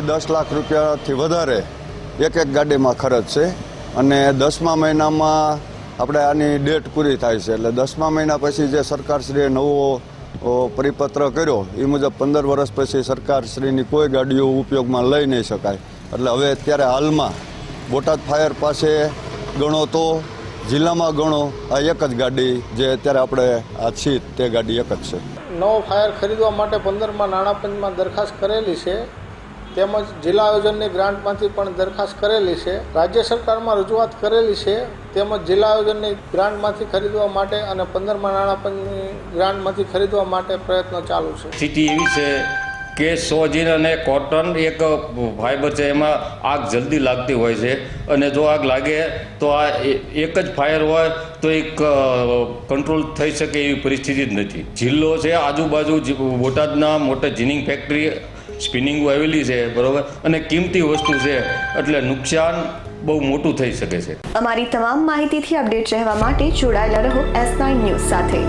દસ લાખ રૂપિયાથી વધારે એક એક ગાડીમાં ખર્ચ છે. અને દસમા મહિનામાં આપણે આની ડેટ પૂરી થાય છે. એટલે દસમા મહિના પછી જે સરકારશ્રીએ નવો પરિપત્ર કર્યો, એ મુજબ પંદર વર્ષ પછી સરકારશ્રીની કોઈ ગાડીઓ ઉપયોગમાં લઈ નહીં શકાય. એટલે હવે અત્યારે હાલમાં બોટાદ ફાયર પાસે ગણો તો જિલ્લામાં ગણો આ એક જ ગાડી જે અત્યારે આપણે આ છીએ, તે ગાડી એક જ છે. નવો ફાયર ખરીદવા માટે પંદરમાં નાણાં પંચમાં દરખાસ્ત કરેલી છે. તેમજ જિલ્લા આયોજનની ગ્રાન્ટમાંથી પણ દરખાસ્ત કરેલી છે. રાજ્ય સરકારમાં રજૂઆત કરેલી છે. તેમજ જિલ્લા આયોજનની ગ્રાન્ટમાંથી ખરીદવા માટે અને પંદરમાં નાણાં પંચની ગ્રાન્ટમાંથી ખરીદવા માટે પ્રયત્નો ચાલુ છે. સ્થિતિ એવી છે કે સોજીન અને કોટન એક ફાઇબર છે, એમાં આગ જલ્દી લાગતી હોય છે. અને જો આગ લાગે તો આ એક જ ફાયર હોય તો એક કંટ્રોલ થઈ શકે એવી પરિસ્થિતિ જ નથી. જિલ્લો છે, આજુબાજુ બોટાદના મોટા જીનિંગ ફેક્ટરી સ્પિનિંગો આવેલી છે, બરોબર? અને કિંમતી વસ્તુ છે, એટલે નુકસાન બહુ મોટું થઈ શકે છે. અમારી તમામ માહિતીથી અપડેટ રહેવા માટે જોડાયેલા રહો એસ નાઇન ન્યૂઝ સાથે.